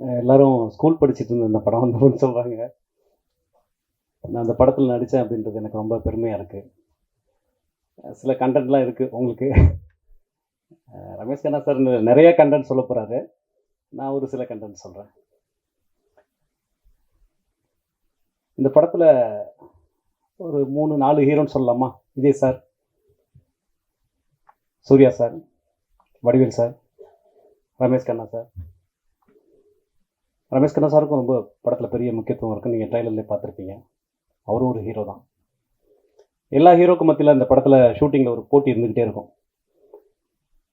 எல்லாரும் ஸ்கூல் படிச்சுட்டு இருந்த இந்த படம் வந்தோம்னு சொல்கிறாங்க நான் அந்த படத்தில் நடித்தேன் அப்படின்றது எனக்கு ரொம்ப பெருமையாக இருக்குது சில கண்டென்ட்லாம் இருக்குது உங்களுக்கு. ரமேஷ் கண்ணா சார் நிறைய கண்டென்ட் சொல்ல போகிறாரு நான் ஒரு சில கண்டென்ட் சொல்கிறேன் இந்த படத்தில் ஒரு மூணு நாலு ஹீரோன்னு சொல்லலாமா? Vijay sir Suriya sir Vadivel sir Ramesh Kanna sir Ramesh Kanna சாருக்கும் ரொம்ப படத்தில் பெரிய முக்கியத்துவம் இருக்குது நீங்கள் ட்ரைலர்லேயே பார்த்துருப்பீங்க. அவரும் ஒரு ஹீரோ தான். எல்லா ஹீரோக்கும் மத்தியில் இந்த படத்தில் ஷூட்டிங்கில் ஒரு போட்டி இருந்துக்கிட்டே இருக்கும்.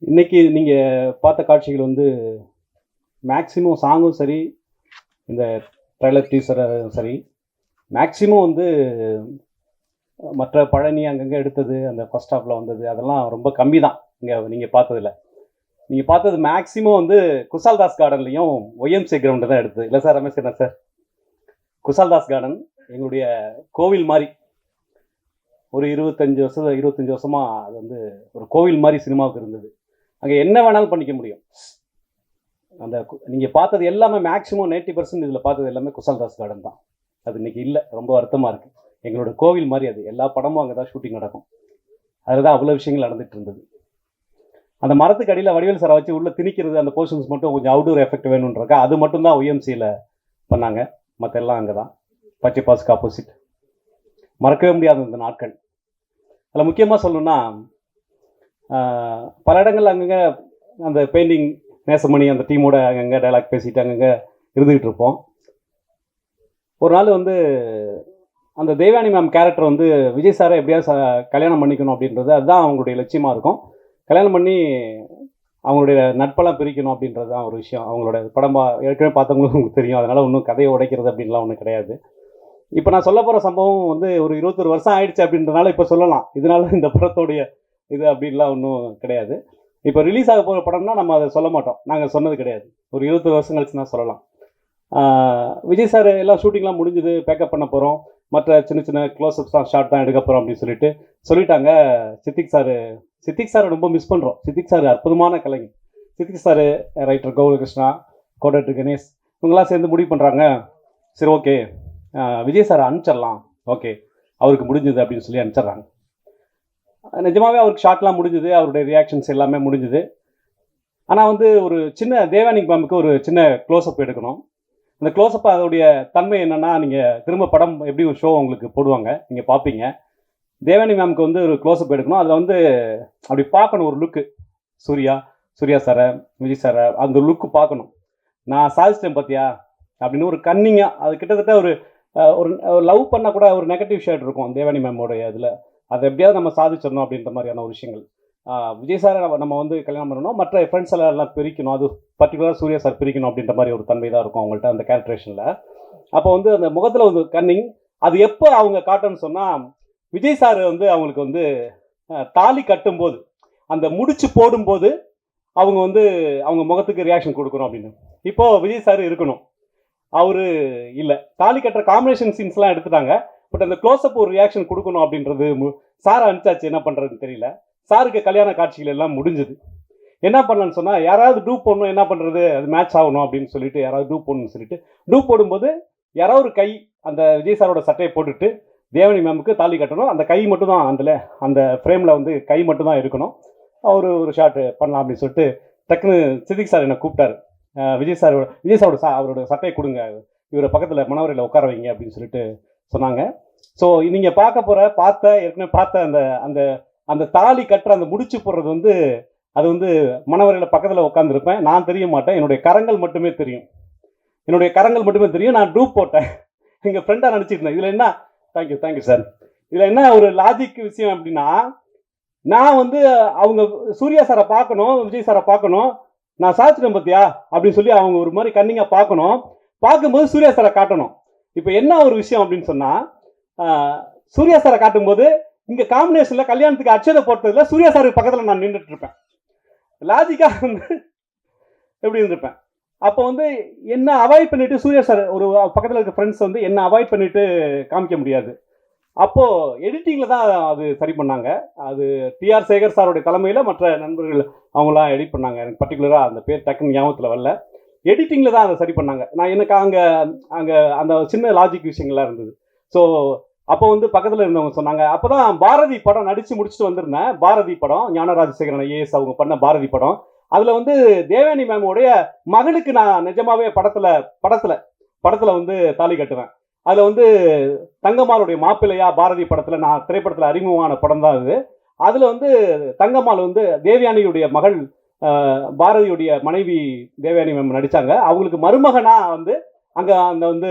இன்றைக்கி நீங்கள் பார்த்த காட்சிகள் வந்து மேக்ஸிமம் சாங்கும் சரி இந்த ட்ரைலர் டீசரும் சரி மேக்ஸிமம் வந்து மற்ற பழனி அங்கங்கே எடுத்தது அந்த ஃபஸ்ட் ஹாஃபில் வந்தது அதெல்லாம் ரொம்ப கம்மி தான் இங்கே நீங்கள் பார்த்ததில்ல நீங்கள் பார்த்தது மேக்ஸிமம் வந்து குசால்தாஸ் கார்டன்லையும் ஒய்எம்சி கிரவுண்டு தான் எடுத்தது. இல்லை சார் ரமேஷ் என்ன சார்? குசால்தாஸ் கார்டன் எங்களுடைய கோவில் மாதிரி. ஒரு இருபத்தஞ்சு வருஷம் இருபத்தஞ்சி வருஷமாக அது வந்து ஒரு கோவில் மாதிரி சினிமாவுக்கு இருந்தது. அங்கே என்ன வேணாலும் பண்ணிக்க முடியும். அந்த நீங்கள் பார்த்தது எல்லாமே மேக்ஸிமம் நைன்ட்டி பர்சன்ட் இதில் பார்த்தது எல்லாமே குசால்தாஸ் கார்டன் தான். அது இன்னைக்கு இல்லை ரொம்ப வருத்தமாக இருக்குது எங்களோட கோவில் மாதிரி அது. எல்லா படமும் அங்கே தான் ஷூட்டிங் நடக்கும். அதில் தான் அவ்வளோ விஷயங்கள் நடந்துகிட்டு இருந்தது. அந்த மரத்துக்கு அடியில் வடிவேல் சாரை வச்சு உள்ளே திணிக்கிறது அந்த போர்ஷன்ஸ் மட்டும் கொஞ்சம் அவுடோர் எஃபெக்ட் வேணுன்றக்கா அது மட்டும் தான் ஒய்எம்சியில் பண்ணாங்க மற்ற எல்லாம் அங்கே தான் பச்சை பாஸுக்கு ஆப்போசிட் மறக்கவே முடியாத இந்த நாட்கள். அதில் முக்கியமாக சொல்லணும்னா பல இடங்கள்ல அங்கங்கே அந்த பெயிண்டிங் நேசமணி அந்த டீமோட அங்கங்கே டைலாக் பேசிட்டு அங்கங்கே இருந்துக்கிட்டு இருப்போம். ஒரு நாள் வந்து அந்த தேவானி மேம் கேரக்டர் வந்து விஜய் சாரை எப்படியாவது கல்யாணம் பண்ணிக்கணும் அப்படின்றது அதுதான் அவங்களுடைய லட்சியமாக இருக்கும். கல்யாணம் பண்ணி அவங்களுடைய நட்பெல்லாம் பிரிக்கணும் அப்படின்றது தான் ஒரு விஷயம். அவங்களோட படம் பா ஏற்கனவே பார்த்தவங்களுக்கு உங்களுக்கு தெரியும். அதனால் ஒன்றும் கதையை உடைக்கிறது அப்படின்லாம் ஒன்றும் கிடையாது. இப்போ நான் சொல்ல போகிற சம்பவம் வந்து ஒரு இருபத்தொரு வருஷம் ஆயிடுச்சு அப்படின்றனால இப்போ சொல்லலாம். இதனால இந்த படத்தோடைய இது அப்படின்லாம் ஒன்றும் கிடையாது. இப்போ ரிலீஸ் ஆக போகிற படம்னா நம்ம அதை சொல்ல மாட்டோம். நாங்கள் சொன்னது கிடையாது. ஒரு இருபத்தொரு வருஷம் கழிச்சு தான் சொல்லலாம். விஜய் சார் எல்லாம் ஷூட்டிங்லாம் முடிஞ்சது. பேக்கப் பண்ண போகிறோம் மற்ற சின்ன சின்ன க்ளோஸ்அப்ஸ் தான் ஷார்ட் தான் எடுக்க போகிறோம் அப்படின்னு சொல்லிட்டு சொல்லிட்டாங்க சித்திக் சார் சித்திக் சார் ரொம்ப மிஸ் பண்ணுறோம் சித்திக் சார் அற்புதமான கலைஞர். சித்திக் சார் ரைட்டர் கோகுலகிருஷ்ணா கோடர் கணேஷ் இவங்கெல்லாம் சேர்ந்து முடிவு பண்ணுறாங்க சரி ஓகே விஜய் சார் அனுப்பிச்சிடலாம். ஓகே அவருக்கு முடிஞ்சது அப்படின்னு சொல்லி அனுப்பிச்சிட்றாங்க. நிஜமாகவே அவருக்கு ஷார்ட்லாம் முடிஞ்சுது. அவருடைய ரியாக்ஷன்ஸ் எல்லாமே முடிஞ்சுது. ஆனால் வந்து ஒரு சின்ன தேவானிக் பாம்புக்கு ஒரு சின்ன க்ளோஸ்அப் எடுக்கணும். அந்த க்ளோஸ்அப் அதோடைய தன்மை என்னன்னா நீங்கள் திரும்ப படம் எப்படி ஒரு ஷோ உங்களுக்கு போடுவாங்க நீங்கள் பார்ப்பீங்க தேவானி மேம்க்கு வந்து ஒரு க்ளோஸ்அப் எடுக்கணும். அதில் வந்து அப்படி பார்க்கணும் ஒரு லுக்கு சூர்யா சூர்யா சாரை விஜய் சாரை அந்த லுக்கு பார்க்கணும். நான் சாதிச்சிட்டேன் பார்த்தியா அப்படின்னு ஒரு கன்னிங்காக அது கிட்டத்தட்ட ஒரு ஒரு லவ் பண்ணால் கூட ஒரு நெகட்டிவ் ஷேட் இருக்கும் தேவானி மேமோடைய இதில். அதை எப்படியாவது நம்ம சாதிச்சிடணும் அப்படின்ற மாதிரியான ஒரு விஷயங்கள். விஜய் சார் நம்ம வந்து கல்யாணம் பண்ணணும். மற்ற ஃப்ரெண்ட்ஸ் எல்லாம் எல்லாம் பிரிக்கணும். அது பர்டிகுலராக சூர்யா சார் பிரிக்கணும் அப்படின்ற மாதிரி ஒரு தன்மை தான் இருக்கும் அவங்கள்ட்ட அந்த கேரக்டரேஷனில் அப்போ வந்து அந்த முகத்தில் வந்து கன்னிங் அது எப்போ அவங்க காட்டணும்னு சொன்னால் விஜய் சார் வந்து அவங்களுக்கு வந்து தாலி கட்டும்போது அந்த முடிச்சு போடும்போது அவங்க வந்து அவங்க முகத்துக்கு ரியாக்ஷன் கொடுக்கணும் அப்படின்னு. இப்போது விஜய் சார் இருக்கணும். அவர் இல்லை. தாலி கட்டுற காம்பினேஷன் சீன்ஸ்லாம் எடுத்துட்டாங்க. பட் அந்த க்ளோஸ்அப் ஒரு ரியாக்ஷன் கொடுக்கணும் அப்படின்றது சார் அனுப்பிச்சாச்சு. என்ன பண்ணுறதுன்னு தெரியல. சாருக்கு கல்யாண காட்சிகள் எல்லாம் முடிஞ்சது. என்ன பண்ணலான்னு சொன்னால் யாராவது டூப் போடணும் என்ன பண்ணுறது அது மேட்ச் ஆகணும் அப்படின்னு சொல்லிட்டு யாராவது டூப் போடணும்னு சொல்லிட்டு டூப் போடும்போது யாராவது ஒரு கை அந்த விஜய் சாரோட சட்டையை போட்டுட்டு தேவனி மேமுக்கு தாலி கட்டணும். அந்த கை மட்டும் தான் அதில் அந்த ஃப்ரேமில் வந்து கை மட்டும் தான் இருக்கணும். அவர் ஒரு ஷாட் பண்ணலாம் அப்படின்னு சொல்லிட்டு டக்குன்னு சிதிக் சார் என்னை கூப்பிட்டாரு. விஜய் சார் விஜய் சாரோட சா அவரோட சட்டையை கொடுங்க. இவரை பக்கத்தில் மணவரையில் உட்கார வைங்க அப்படின்னு சொல்லிட்டு சொன்னாங்க. ஸோ நீங்கள் பார்க்க போகிற பார்த்த ஏற்கனவே பார்த்த அந்த அந்த அந்த தாலி கட்டுற அந்த முடிச்சு போடுறது வந்து அது வந்து மணவரையில் பக்கத்தில் உட்காந்துருப்பேன் நான் தெரிய மாட்டேன். என்னுடைய கரங்கள் மட்டுமே தெரியும். என்னுடைய கரங்கள் மட்டுமே தெரியும். நான் டூப் போட்டேன். எங்கள் ஃப்ரெண்டாக நினச்சிட்டு இருந்தேன். இதில் என்ன? தேங்க்யூ தேங்க்யூ சார் இதில் என்ன ஒரு லாஜிக் விஷயம் அப்படின்னா நான் வந்து அவங்க சூர்யா சாரை பார்க்கணும் விஜய் சாரை பார்க்கணும். நான் சாச்சிட்டேன் பார்த்தியா அப்படின்னு சொல்லி அவங்க ஒரு மாதிரி கண்ணிங்காக பார்க்கணும். பார்க்கும்போது சூர்யா சாரை காட்டணும். இப்போ என்ன ஒரு விஷயம் அப்படின்னு சொன்னால் சூர்யா சாரை காட்டும்போது இங்கே காம்பினேஷன்ல கல்யாணத்துக்கு அச்சதை போட்டதுல சூர்யா சாருக்கு பக்கத்தில் நான் நின்றுட்டு இருப்பேன். லாஜிக்காக வந்து எப்படி இருந்திருப்பேன்? அப்போ வந்து என்ன அவாய்ட் பண்ணிட்டு சூர்யா சார் ஒரு பக்கத்தில் இருக்க ஃப்ரெண்ட்ஸ் வந்து என்ன அவாய்ட் பண்ணிட்டு காமிக்க முடியாது. அப்போது எடிட்டிங்கில் தான் அது சரி பண்ணாங்க. அது டிஆர் சேகர் சாருடைய தலைமையில் மற்ற நண்பர்கள் அவங்களாம் எடிட் பண்ணாங்க. எனக்கு பர்டிகுலராக அந்த பேர் டக்குன்னு ஞாபகத்தில் வரல. எடிட்டிங்கில் தான் அதை சரி பண்ணாங்க. நான் எனக்கு அங்கே அங்கே அந்த சின்ன லாஜிக் விஷயங்கள்லாம் இருந்தது. ஸோ அப்போ வந்து பக்கத்தில் இருந்தவங்க சொன்னாங்க. அப்போ தான் பாரதி படம் நடித்து முடிச்சுட்டு வந்திருந்தேன். பாரதி படம் ஞானராஜசேகரன் ஏஎஸ் அவங்க பண்ண பாரதி படம். அதில் வந்து தேவயானி மேமோடைய மகளுக்கு நான் நிஜமாவே படத்தில் படத்தில் படத்தில் வந்து தாலி கட்டுவேன். அதில் வந்து தங்கம்மாளுடைய மாப்பிள்ளையா பாரதி படத்தில் நான் திரைப்படத்தில் அறிமுகமான படம் தான் அது. அதில் வந்து தங்கம்மாள் வந்து தேவயானியுடைய மகள் பாரதியுடைய மனைவி தேவயானி மேம் நடித்தாங்க அவங்களுக்கு மருமகனாக வந்து அங்கே அந்த வந்து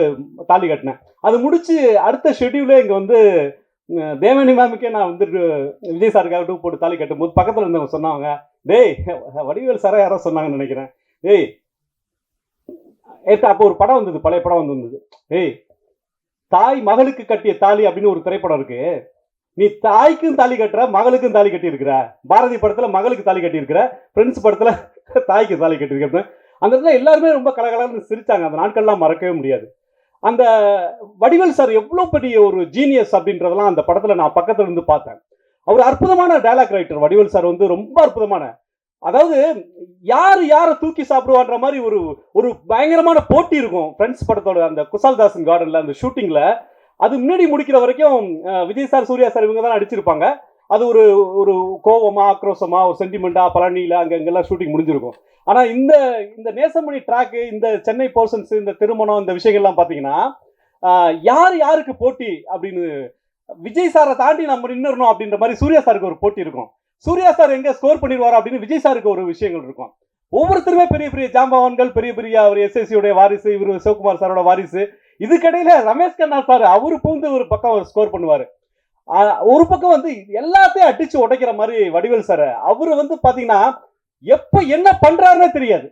தாலி கட்டினேன். அது முடிச்சு அடுத்த ஷெட்யூலே இங்கே வந்து தேவனி மேமுக்கே நான் வந்து விஜய் சாருக்காக டூ போட்டு தாலி கட்டும் போது பக்கத்தில் இருந்தவங்க சொன்னாங்க டேய் வடிவேல் சாரா யாரோ சொன்னாங்கன்னு நினைக்கிறேன். டேய் ஏத்தா அப்போ ஒரு படம் வந்தது பழைய படம் வந்திருந்தது டேய் தாய் மகளுக்கு கட்டிய தாலி அப்படின்னு ஒரு திரைப்படம் இருக்கு. நீ தாய்க்கும் தாலி கட்டுற மகளுக்கும் தாலி கட்டியிருக்கிற. பாரதி படத்தில் மகளுக்கு தாலி கட்டியிருக்கிற ஃப்ரெண்ட்ஸ் படத்தில் தாய்க்கு தாலி கட்டியிருக்கிறேன் அந்த இடத்துல எல்லாருமே ரொம்ப கலகலன்னு சிரித்தாங்க அந்த நாட்கள்லாம் மறக்கவே முடியாது. அந்த வடிவேல் சார் எவ்வளோ பெரிய ஒரு ஜீனியஸ் அப்படின்றதெல்லாம் அந்த படத்தில் நான் பக்கத்துல இருந்து பார்த்தேன். அவர் அற்புதமான டைலாக் ரைட்டர் வடிவேல் சார் வந்து ரொம்ப அற்புதமான. அதாவது யார் யாரை தூக்கி சாப்பிடுவான்ற மாதிரி ஒரு ஒரு பயங்கரமான போட்டி இருக்கும். ஃப்ரெண்ட்ஸ் படத்தோட அந்த குசால்தாசன் கார்டனில் அந்த ஷூட்டிங்கில் அது முன்னாடி முடிக்கிற வரைக்கும் விஜய் சார் சூர்யா சார் இவங்க தான் நடிச்சிருப்பாங்க. அது ஒரு ஒரு கோவமா ஆக்ரோஷமா ஒரு சென்டிமெண்டா பழனியில அங்க இங்கெல்லாம் ஷூட்டிங் முடிஞ்சிருக்கும். ஆனா இந்த இந்த நேசமணி ட்ராக்கு இந்த சென்னை போர்ஷன்ஸ் இந்த திருமணம் இந்த விஷயங்கள்லாம் பாத்தீங்கன்னா யார் யாருக்கு போட்டி அப்படின்னு விஜய் சாரை தாண்டி நம்ம நின்னுறணும் அப்படின்ற மாதிரி சூர்யா சாருக்கு ஒரு போட்டி இருக்கும். சூர்யா சார் எங்க ஸ்கோர் பண்ணிடுவார் அப்படின்னு விஜய் சாருக்கு ஒரு விஷயங்கள் இருக்கும். ஒவ்வொருத்தருமே பெரிய பெரிய ஜாம்பவான்கள் பெரிய பெரிய அவர் எஸ்எஸ்சியுடைய வாரிசு இவர் சிவகுமார் சாரோட வாரிசு. இதுக்கடையில ரமேஷ் கண்ணா சார் அவரு பூந்து ஒரு பக்கம் ஸ்கோர் பண்ணுவாரு. ஒரு பக்கம் வந்து எல்லாத்தையும் அடிச்சு உடைக்கிற மாதிரி வடிவேல் சார் அவரு வந்து பாத்தீங்கன்னா எப்ப என்ன பண்றாருன்னே தெரியாது.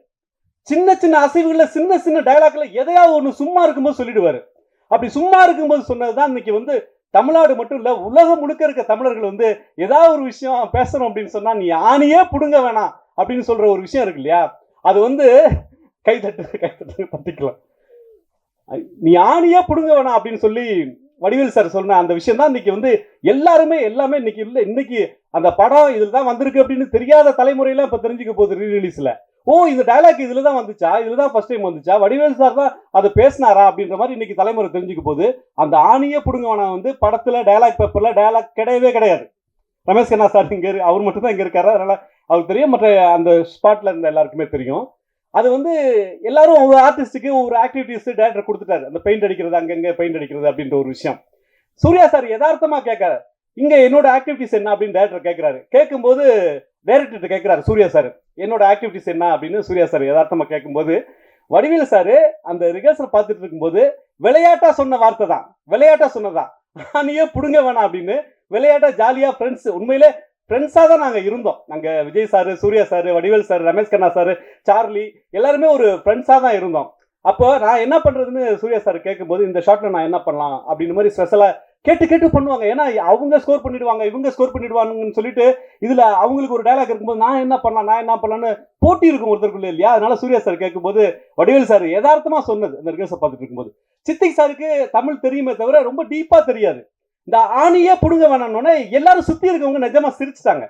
சின்ன சின்ன அசைவுகள்ல சின்ன சின்ன டயலாக்ல எதையாவது ஒண்ணு சும்மா இருக்கும்போது சொல்லிடுவாரு. அப்படி சும்மா இருக்கும்போது சொன்னதுதான் இன்னைக்கு வந்து தமிழ்நாடு மட்டும் இல்ல உலகம் முழுக்க இருக்க தமிழர்கள் வந்து ஏதாவது ஒரு விஷயம் பேசணும் அப்படின்னு சொன்னா நீ ஆணியே புடுங்க வேணாம் அப்படின்னு சொல்ற ஒரு விஷயம் இருக்கு இல்லையா? அது வந்து கைத்தட்டு கைத்தட்டு பத்திக்கலாம். நீ ஆணியே புடுங்க வேணாம் அப்படின்னு சொல்லி வடிவேல் சார் சொன்ன அந்த விஷயம் தான் இன்னைக்கு வந்து எல்லாருமே எல்லாமே இன்னைக்கு இல்லை இன்னைக்கு அந்த படம் இதில் தான் வந்திருக்கு அப்படின்னு தெரியாத தலைமுறையில இப்போ தெரிஞ்சுக்க போகுது ரீ ஓ இந்த டயலாக் இதில் தான் வந்துச்சா? இதில் தான் ஃபர்ஸ்ட் டைம் வந்துச்சா? வடிவேல் சார் தான் அதை பேசினாரா அப்படின்ற மாதிரி இன்னைக்கு தலைமுறை தெரிஞ்சுக்க போகுது. அந்த ஆணியே பிடுங்கவனை வந்து படத்தில் டைலாக் பேப்பரில் டயலாக் கிடையவே கிடையாது. ரமேஷ் கண்ணா சார் இங்கே அவர் மட்டும் தான் இங்கே இருக்காரு. அதனால் அவருக்கு தெரியும். மற்ற அந்த ஸ்பாட்டில் இருந்த எல்லாருக்குமே தெரியும். அது வந்து எல்லாரும் ஒரு ஆர்டிஸ்ட்டுக்கு ஒரு ஆக்டிவிட்டிஸ் டேரக்டர் கொடுத்துட்டாரு. அந்த பெயிண்ட் அடிக்கிறது அங்கங்கே பெயிண்ட் அடிக்கிறது அப்படின்ற ஒரு விஷயம். சூர்யா சார் யதார்த்தமாக கேட்காரு. இங்கே என்னோட ஆக்டிவிட்டிஸ் என்ன அப்படின்னு டேரக்டர் கேட்குறாரு. கேட்கும்போது டேரக்டர்கிட்ட கேட்குறாரு சூர்யா சார் என்னோட ஆக்டிவிட்டிஸ் என்ன? அப்படின்னு சூர்யா சார் யதார்த்தமாக கேட்கும்போது வடிவேல் சார் அந்த ரிஹர்சல் பார்த்துட்டு இருக்கும்போது விளையாட்டா சொன்ன வார்த்தை தான். விளையாட்டா சொன்னதான் நீயே பிடுங்க வேணாம் அப்படின்னு விளையாட்டா ஜாலியாக ஃப்ரெண்ட்ஸ் உண்மையிலே ஃப்ரெண்ட்ஸாக தான் நாங்கள் இருந்தோம். நாங்கள் Vijay sir Suriya sir Vadivel sir Ramesh Kanna sir Charlie எல்லாருமே ஒரு ஃப்ரெண்ட்ஸாக தான் இருந்தோம். அப்போ நான் என்ன பண்ணுறதுன்னு சூர்யா சார் கேட்கும்போது இந்த ஷாட்டில் நான் என்ன பண்ணலாம் அப்படின்னு மாதிரி ஸ்பெஷலாக கேட்டு கேட்டு பண்ணுவாங்க. ஏன்னா அவங்க ஸ்கோர் பண்ணிடுவாங்க இவங்க ஸ்கோர் பண்ணிடுவாங்கன்னு சொல்லிட்டு இதில் அவங்களுக்கு ஒரு டயலாக் இருக்கும்போது நான் என்ன பண்ணலாம் நான் என்ன பண்ணலான்னு போட்டி இருக்கும் ஒருத்தருக்குள்ள இல்லையா? அதனால சூர்யா சார் கேட்கும்போது வடிவேல் சார் யதார்த்தமாக சொன்னது. இந்த ரிகர்சல் பார்த்துட்டு இருக்கும்போது. சித்திக் சாருக்கு தமிழ் தெரியுமே தவிர ரொம்ப டீப்பாக தெரியாது. இந்த ஆணியே பிடுங்க வேணாம்னோடனே எல்லாரும் சுற்றி இருக்கவங்க நிஜமா சிரிச்சிட்டாங்க.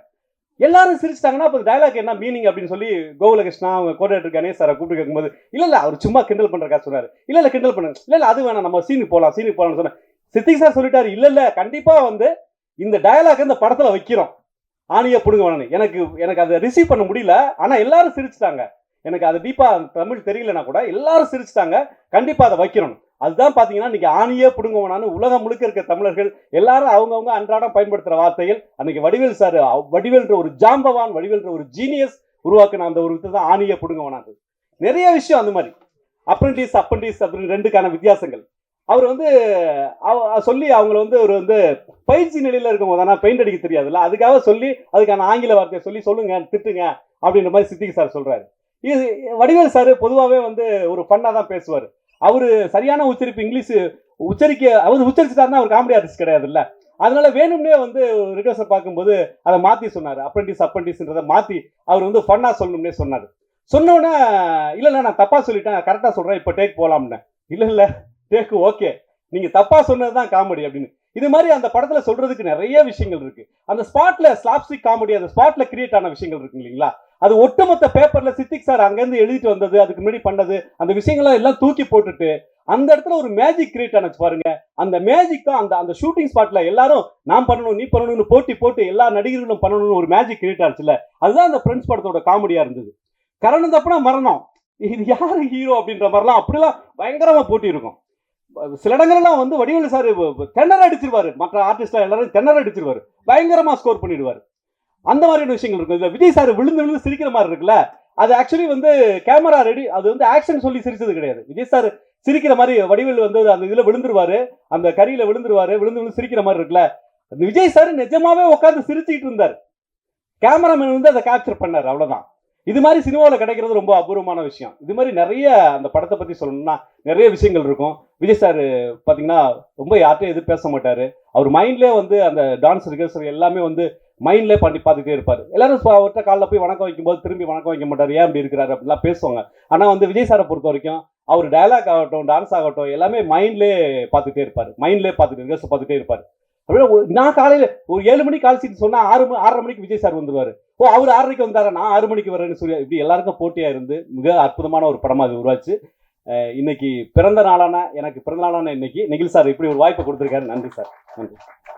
எல்லாரும் சிரிச்சிட்டாங்கன்னா அப்போ டயலாக் என்ன மீனிங் அப்படின்னு சொல்லி கோகுலகிருஷ்ணா அவங்க கோடேட்டர் கணேஷ் சாரை கூப்பிட்டு கேட்கும்போது இல்லை இல்லை அவர் சும்மா கிண்டல் பண்ணுறக்கா சொன்னார். இல்லை இல்லை கிண்டல் பண்ணு. இல்லை இல்லை அது வேணாம். நம்ம சீனுக்கு போகலாம் சீனுக்கு போகலாம்னு சொன்னேன். சித்திக் சார் சொல்லிட்டாரு இல்லை இல்லை கண்டிப்பாக வந்து இந்த டயலாக் இந்த படத்தில் வைக்கிறோம். ஆணியை பிடுங்க வேணாம் எனக்கு எனக்கு அதை ரிசீவ் பண்ண முடியல. ஆனால் எல்லாரும் சிரிச்சிட்டாங்க. எனக்கு அது டீப்பா தமிழ் தெரியலனா கூட எல்லாரும் சிரிச்சிட்டாங்க. கண்டிப்பா அதை வைக்கணும். அதுதான் பார்த்தீங்கன்னா இன்னைக்கு ஆணியே புடுங்க உலகம் முழுக்க இருக்க தமிழர்கள் எல்லாரும் அவங்கவுங்க அன்றாடம் பயன்படுத்துற வார்த்தைகள். அன்னைக்கு வடிவேல் சார் வடிவேல்ன்ற ஒரு ஜாம்பவான் வடிவேல்ன்ற ஒரு ஜீனியஸ் உருவாக்குன அந்த ஒரு விதத்தை தான் ஆணியே புடுங்க நிறைய விஷயம் அந்த மாதிரி. அப்ரண்டிஸ் அப்ரண்டிஸ் அப்படின்னு ரெண்டுக்கான வித்தியாசங்கள். அவர் வந்து அவ- சொல்லி அவங்கள வந்து ஒரு வந்து பயிற்சி நிலையில இருக்கும்போது ஆனால் பெயிண்ட் அடிக்க தெரியாதுல்ல. அதுக்காக சொல்லி அதுக்கான ஆங்கில வார்த்தையை சொல்லி சொல்லுங்க திட்டுங்க அப்படின்ற மாதிரி சித்திக்கு சார் சொல்றாரு. இது வடிவேல் சார் பொதுவாகவே வந்து ஒரு ஃபன்னாக தான் பேசுவார். அவர் சரியான உச்சரிப்பு இங்கிலீஷ் உச்சரிக்க அவர் உச்சரிச்சுட்டாருன்னா அவர் காமெடி ஆர்டிஸ்ட் கிடையாதுல்ல. அதனால வேணும்னே வந்து ரிகர்சல் பார்க்கும்போது அதை மாற்றி சொன்னார். அப்ரண்டிஸ் அப்ரண்டிஸ்ன்றதை மாற்றி அவர் வந்து ஃபன்னாக சொல்லணும்னே சொன்னார். சொன்னோன்னே இல்லை நான் தப்பாக சொல்லிட்டேன். கரெக்டாக சொல்கிறேன் இப்போ டேக் போலாம்னு இல்லை இல்லை டேக் ஓகே நீங்கள் தப்பாக சொன்னது தான் காமெடி அப்படின்னு. இது மாதிரி அந்த படத்துல சொல்றதுக்கு நிறைய விஷயங்கள் இருக்கு. அந்த ஸ்பாட்ல ஸ்லாப்ஸ்டிக் காமெடி அந்த ஸ்பாட்ல கிரியேட் ஆன விஷயங்கள் இருக்கு இல்லைங்களா? அது ஒட்டுமொத்த பேப்பர்ல சித்திக் சார் அங்கேருந்து எழுதிட்டு வந்தது அதுக்கு முன்னாடி பண்ணது அந்த விஷயங்கள்லாம் எல்லாம் தூக்கி போட்டுட்டு அந்த இடத்துல ஒரு மேஜிக் கிரியேட் ஆனச்சு பாருங்க. அந்த மேஜிக் தான் அந்த அந்த ஷூட்டிங் ஸ்பாட்ல எல்லாரும் நான் பண்ணணும் நீ பண்ணணும்னு போட்டி போட்டு எல்லா நடிகர்களும் பண்ணணும்னு ஒரு மேஜிக் கிரியேட் ஆச்சுல அதுதான் அந்த ஃப்ரெண்ட்ஸ் படத்தோட காமெடியா இருந்தது. கரணம் தப்புனா மரணம். இது யாரு ஹீரோ அப்படின்ற மாதிரிலாம் அப்படிலாம் பயங்கரமா போட்டி இருக்கும். சில இடங்கள்லாம் வந்து வடிவேலு சார் தென்னர அடிச்சிருவாரு. மற்ற ஆர்டிஸ்ட்லாம் எல்லாரும் தென்னர அடிச்சிருவாரு. பயங்கரமா ஸ்கோர் பண்ணிடுவாரு. அந்த மாதிரியான விஷயங்கள் இருக்கும். இந்த விஜய் சார் விழுந்து விழுந்து சிரிக்கிற மாதிரி இருக்குல்ல அது ஆக்சுவலி வந்து கேமரா ரெடி அது வந்து ஆக்ஷன் சொல்லி சிரிச்சது கிடையாது. விஜய் சார் சிரிக்கிற மாதிரி வடிவில் வந்து அந்த இதுல விழுந்துருவாரு அந்த கரியில விழுந்துருவாரு விழுந்து விழுந்து சிரிக்கிற மாதிரி இருக்குல்ல. அந்த விஜய் சார் நிஜமாவே உட்காந்து சிரிச்சுக்கிட்டு இருந்தார். கேமராமேன் வந்து அதை கேப்சர் பண்ணார் அவ்வளவுதான். இது மாதிரி சினிமாவில் கிடைக்கிறது ரொம்ப அபூர்வமான விஷயம். இது மாதிரி நிறைய அந்த படத்தை பத்தி சொல்லணும்னா நிறைய விஷயங்கள் இருக்கும். விஜய் சார் பார்த்தீங்கன்னா ரொம்ப யார்ட்டையும் எதுவும் பேச மாட்டார். அவர் மைண்ட்லேயே வந்து அந்த டான்ஸ் ரிகர்சல் எல்லாமே வந்து மைண்ட்லேயே பண்ணி பார்த்துட்டே இருப்பார். எல்லாரும் அவர்கிட்ட காலைல போய் வணக்கம் வைக்கும்போது திரும்பி வணக்கம் வைக்க மாட்டார். ஏன் அப்படி இருக்கிறாரு அப்படிலாம் பேசுவாங்க. ஆனால் வந்து விஜய் சாரை பொறுத்த வரைக்கும் அவர் டயலாக் ஆகட்டும் டான்ஸ் ஆகட்டும் எல்லாமே மைண்ட்லேயே பார்த்துட்டே இருப்பார். மைண்ட்லேயே பார்த்துட்டு ரிகர்ஸ் பார்த்துட்டே இருப்பார். அப்படியே ஒரு- நான் காலையில் ஒரு ஏழு மணிக்கு கால் சீட் சொன்னால் ஆறு மணி ஆறரை மணிக்கு விஜய் சார் வந்துடுவார் ஓ அவர் ஆறரைக்கு வந்தாரா? நான் ஆறு மணிக்கு வரேன்னு சொல்லி இப்படி எல்லாருக்கும் போட்டியாக இருந்து மிக அற்புதமான ஒரு படமாக அது உருவாச்சு. இன்னைக்கு பிறந்த நாளான எனக்கு பிறந்த நாளான இன்னைக்கு நிகில் சார் இப்படி ஒரு வாய்ப்பு கொடுத்துருக்காரு. நன்றி சார். நன்றி.